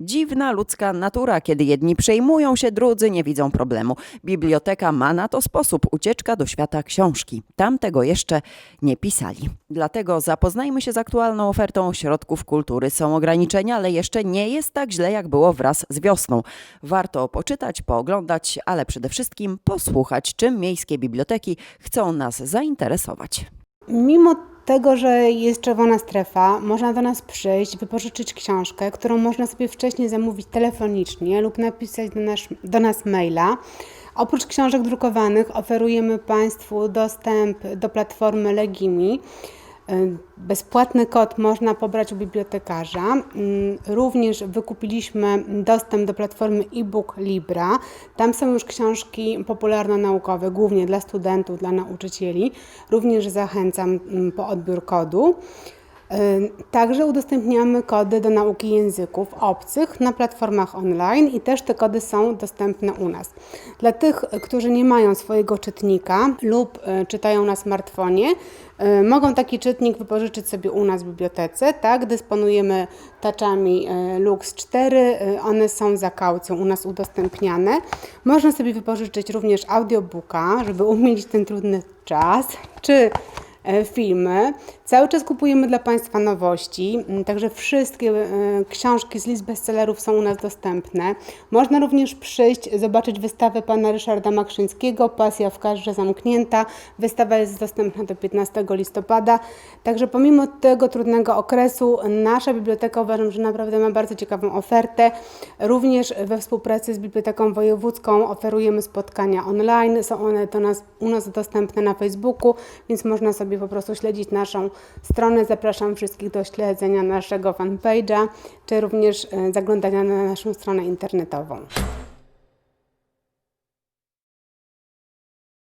Dziwna ludzka natura, kiedy jedni przejmują się, drudzy nie widzą problemu. Biblioteka ma na to sposób ucieczka do świata książki. Tam tego jeszcze nie pisali. Dlatego zapoznajmy się z aktualną ofertą środków kultury. Są ograniczenia, ale jeszcze nie jest tak źle, jak było wraz z wiosną. Warto poczytać, pooglądać, ale przede wszystkim posłuchać, czym miejskie biblioteki chcą nas zainteresować. Mimo tego, że jest czerwona strefa, można do nas przyjść, wypożyczyć książkę, którą można sobie wcześniej zamówić telefonicznie lub napisać do do nas maila. Oprócz książek drukowanych oferujemy Państwu dostęp do platformy Legimi. Y, Bezpłatny kod można pobrać u bibliotekarza. Mm, Również wykupiliśmy dostęp do platformy e-book Libra. Tam są już książki popularno-naukowe, głównie dla studentów, dla nauczycieli. Również zachęcam mm, po odbiór kodu. Także udostępniamy kody do nauki języków obcych na platformach online i też te kody są dostępne u nas. Dla tych, którzy nie mają swojego czytnika lub y, czytają na smartfonie, y, mogą taki czytnik wypożyczyć sobie u nas w bibliotece. Tak, dysponujemy taczami y, Lux 4, y, one są za kaucją u nas udostępniane. Można sobie wypożyczyć również audiobooka, żeby umilić ten trudny czas, czy filmy. Cały czas kupujemy dla Państwa nowości, m, także wszystkie e, książki z list bestsellerów są u nas dostępne. Można również przyjść, zobaczyć wystawę pana Ryszarda Makrzyńskiego, Pasja w kadrze zamknięta. Wystawa jest dostępna do 15 listopada. Także pomimo tego trudnego okresu, nasza biblioteka uważam, że naprawdę ma bardzo ciekawą ofertę. Również we współpracy z Biblioteką Wojewódzką oferujemy spotkania online. Są one do nas, u nas dostępne na Facebooku, więc można sobie po prostu śledzić naszą stronę. Zapraszam wszystkich do śledzenia naszego fanpage'a, czy również e, zaglądania na naszą stronę internetową.